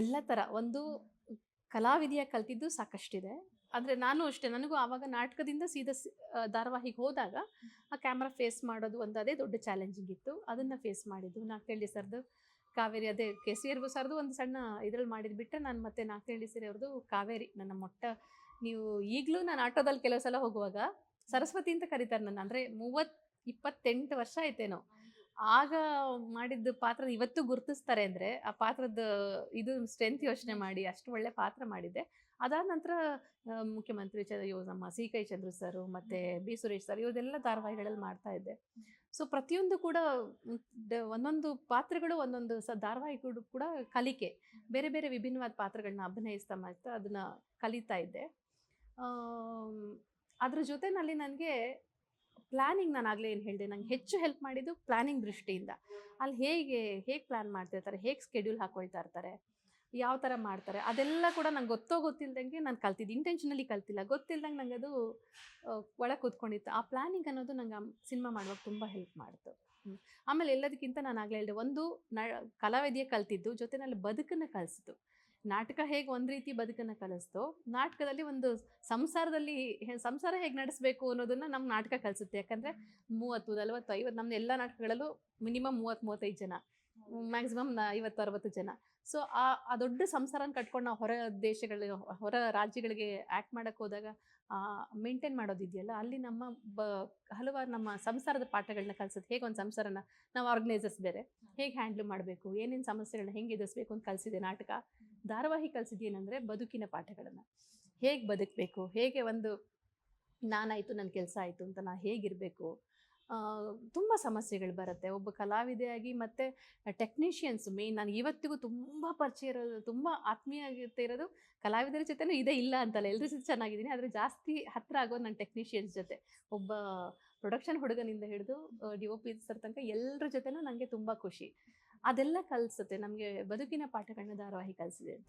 ಎಲ್ಲ ಥರ ಒಂದು ಕಲಾವಿದೆಯ ಕಲ್ತಿದ್ದು ಸಾಕಷ್ಟಿದೆ. ಅಂದರೆ ನಾನು ಅಷ್ಟೇ, ನನಗೂ ಆವಾಗ ನಾಟಕದಿಂದ ಸೀದಾ ಧಾರಾವಾಹಿಗೆ ಹೋದಾಗ ಆ ಕ್ಯಾಮ್ರಾ ಫೇಸ್ ಮಾಡೋದು ಒಂದು ಅದೇ ದೊಡ್ಡ ಚಾಲೆಂಜಿಂಗ್ ಇತ್ತು. ಅದನ್ನು ಫೇಸ್ ಮಾಡಿದ್ದು. ನಾಲ್ಕೇಳಿ ಸರ್ದು ಕಾವೇರಿ, ಅದೇ ಕೆ ಸಿ ಎರ್ಗು ಸರ್ದು ಒಂದು ಸಣ್ಣ ಇದ್ರಲ್ಲಿ ಮಾಡಿದ್ದು ಬಿಟ್ಟರೆ ನಾನು ಮತ್ತೆ ನಾಲ್ಕೇಳಿ ಸೀರೆ ಅವ್ರದ್ದು ಕಾವೇರಿ. ನನ್ನ ಮೊಟ್ಟ, ನೀವು ಈಗಲೂ ನಾನು ಆಟೋದಲ್ಲಿ ಕೆಲವು ಸಲ ಹೋಗುವಾಗ ಸರಸ್ವತಿ ಅಂತ ಕರೀತಾರೆ ನನ್ನ ಅಂದರೆ ಮೂವತ್ತು ಇಪ್ಪತ್ತೆಂಟು ವರ್ಷ ಆಯ್ತೇನೋ. ಆಗ ಮಾಡಿದ್ದು ಪಾತ್ರ ಇವತ್ತು ಗುರುತಿಸ್ತಾರೆ ಅಂದರೆ ಆ ಪಾತ್ರದ ಇದು ಸ್ಟ್ರೆಂತ್ ಯೋಚನೆ ಮಾಡಿ ಅಷ್ಟು ಒಳ್ಳೆ ಪಾತ್ರ ಮಾಡಿದ್ದೆ. ಅದಾದ ನಂತರ ಮುಖ್ಯಮಂತ್ರಿ ಚ ನಮ್ಮ ಸಿ ಕೈ ಚಂದ್ರ ಸರ್ ಮತ್ತು ಬಿ ಸುರೇಶ್ ಸರ್ ಇವರೆಲ್ಲ ಧಾರಾವಾಹಿಗಳಲ್ಲಿ ಮಾಡ್ತಾ ಇದ್ದೆ. ಸೊ ಪ್ರತಿಯೊಂದು ಕೂಡ ಒಂದೊಂದು ಪಾತ್ರಗಳು ಒಂದೊಂದು ಸ ಧಾರಾವಾಹಿಗಳು ಕೂಡ ಕಲಿಕೆ. ಬೇರೆ ಬೇರೆ ವಿಭಿನ್ನವಾದ ಪಾತ್ರಗಳನ್ನ ಅಭಿನಯಿಸ್ತಾ ಮಾಡ್ತಾ ಅದನ್ನು ಕಲಿತಾ ಇದ್ದೆ. ಅದ್ರ ಜೊತೆನಲ್ಲಿ ನನಗೆ ಪ್ಲ್ಯಾನಿಂಗ್ ನಾನು ಆಗಲೇ ಏನು ಹೇಳಿದೆ, ನಂಗೆ ಹೆಚ್ಚು ಹೆಲ್ಪ್ ಮಾಡಿದ್ದು ಪ್ಲ್ಯಾನಿಂಗ್ ದೃಷ್ಟಿಯಿಂದ. ಅಲ್ಲಿ ಹೇಗೆ ಹೇಗೆ ಪ್ಲ್ಯಾನ್ ಮಾಡ್ತಿರ್ತಾರೆ, ಹೇಗೆ ಸ್ಕೆಡ್ಯೂಲ್ ಹಾಕೊಳ್ತಾ ಇರ್ತಾರೆ, ಯಾವ ಥರ ಮಾಡ್ತಾರೆ, ಅದೆಲ್ಲ ಕೂಡ ನಂಗೆ ಗೊತ್ತೋ ಗೊತ್ತಿಲ್ದಂಗೆ ನಾನು ಕಲ್ತಿದ್ದು ಇಂಟೆನ್ಷನಲಿ ಕಲ್ತಿಲ್ಲ. ಗೊತ್ತಿಲ್ದಂಗೆ ನಂಗೆ ಅದು ಒಳಗೆ ಕೂತ್ಕೊಂಡಿತ್ತು. ಆ ಪ್ಲಾನಿಂಗ್ ಅನ್ನೋದು ನಂಗೆ ಸಿನಿಮಾ ಮಾಡುವಾಗ ತುಂಬ ಹೆಲ್ಪ್ ಮಾಡಿತು. ಆಮೇಲೆ ಎಲ್ಲದಕ್ಕಿಂತ ನಾನು ಆಗಲೇ ಹೇಳಿದೆ, ಒಂದು ನ, ಕಲಾವಿದೆಯ ಕಲ್ತಿದ್ದು, ಜೊತೆನಲ್ಲಿ ಬದುಕನ್ನು ಕಲಿಸಿತು ನಾಟಕ ಹೇಗೆ ಒಂದು ರೀತಿ ಬದುಕನ್ನು ಕಲಿಸ್ತೋ, ನಾಟಕದಲ್ಲಿ ಒಂದು ಸಂಸಾರದಲ್ಲಿ ಸಂಸಾರ ಹೇಗೆ ನಡೆಸಬೇಕು ಅನ್ನೋದನ್ನು ನಮ್ಮ ನಾಟಕ ಕಲಿಸುತ್ತೆ. ಯಾಕಂದರೆ ಮೂವತ್ತು ನಲವತ್ತು ಐವತ್ತು ನಮ್ಮ ಎಲ್ಲ ನಾಟಕಗಳಲ್ಲೂ ಮಿನಿಮಮ್ ಮೂವತ್ತು ಮೂವತ್ತೈದು ಜನ, ಮ್ಯಾಕ್ಸಿಮಮ್ ಐವತ್ತು ಅರವತ್ತು ಜನ. ಸೊ, ಆ ಆ ದೊಡ್ಡ ಸಂಸಾರನ ಕಟ್ಕೊಂಡು ನಾವು ಹೊರ ದೇಶಗಳಿಗೆ, ಹೊರ ರಾಜ್ಯಗಳಿಗೆ ಆ್ಯಕ್ಟ್ ಮಾಡೋಕ್ಕೆ ಹೋದಾಗ ಮೇಂಟೈನ್ ಮಾಡೋದಿದೆಯಲ್ಲ, ಅಲ್ಲಿ ನಮ್ಮ ಬ, ಹಲವಾರು ನಮ್ಮ ಸಂಸಾರದ ಪಾಠಗಳನ್ನ ಕಲಿಸುತ್ತೆ. ಹೇಗೆ ಒಂದು ಸಂಸಾರನ ನಾವು ಆರ್ಗನೈಸರ್ಸ್ ಬೇರೆ, ಹೇಗೆ ಹ್ಯಾಂಡ್ಲ್ ಮಾಡಬೇಕು, ಏನೇನು ಸಮಸ್ಯೆಗಳನ್ನ ಹೆಂಗೆ ಎದುರಿಸ್ಬೇಕು ಅಂತ ಕಲಿಸಿದೆ ನಾಟಕ. ಧಾರಾವಾಹಿ ಕಲಿಸಿದ್ದೇನೆಂದರೆ ಬದುಕಿನ ಪಾಠಗಳನ್ನು. ಹೇಗೆ ಬದುಕಬೇಕು? ಹೇಗೆ ಒಂದು ನಾನಾಯಿತು ನನ್ನ ಕೆಲಸ ಆಯಿತು ಅಂತ ನಾನು ಹೇಗಿರಬೇಕು? ತುಂಬ ಸಮಸ್ಯೆಗಳು ಬರುತ್ತೆ. ಒಬ್ಬ ಕಲಾವಿದೆಯಾಗಿ ಮತ್ತು ಟೆಕ್ನಿಷಿಯನ್ಸ್ ಮೇನ್ ನಾನು ಇವತ್ತಿಗೂ ತುಂಬ ಪರಿಚಯ ಇರೋದು, ತುಂಬ ಆತ್ಮೀಯತೆ ಇರೋದು ಕಲಾವಿದರ ಜೊತೆನೂ ಇದೇ ಇಲ್ಲ ಅಂತಲ್ಲ. ಎಲ್ಲರ ಜೊತೆ ಚೆನ್ನಾಗಿದ್ದೀನಿ, ಆದರೆ ಜಾಸ್ತಿ ಹತ್ತಿರ ಆಗೋದು ನನ್ನ ಟೆಕ್ನಿಷಿಯನ್ಸ್ ಜೊತೆ. ಒಬ್ಬ ಪ್ರೊಡಕ್ಷನ್ ಹುಡುಗನಿಂದ ಹಿಡಿದು ಡಿ ಒ ಪಿ ಸರ್ ತನಕ ಎಲ್ಲರ ಜೊತೆನೂ ನನಗೆ ತುಂಬ ಖುಷಿ. ಅದೆಲ್ಲ ಕಲಿಸುತ್ತೆ. ನಮಗೆ ಬದುಕಿನ ಪಾಠಗಳನ್ನ ಧಾರಾವಾಹಿ ಕಲಿಸಿದೆ ಅಂತ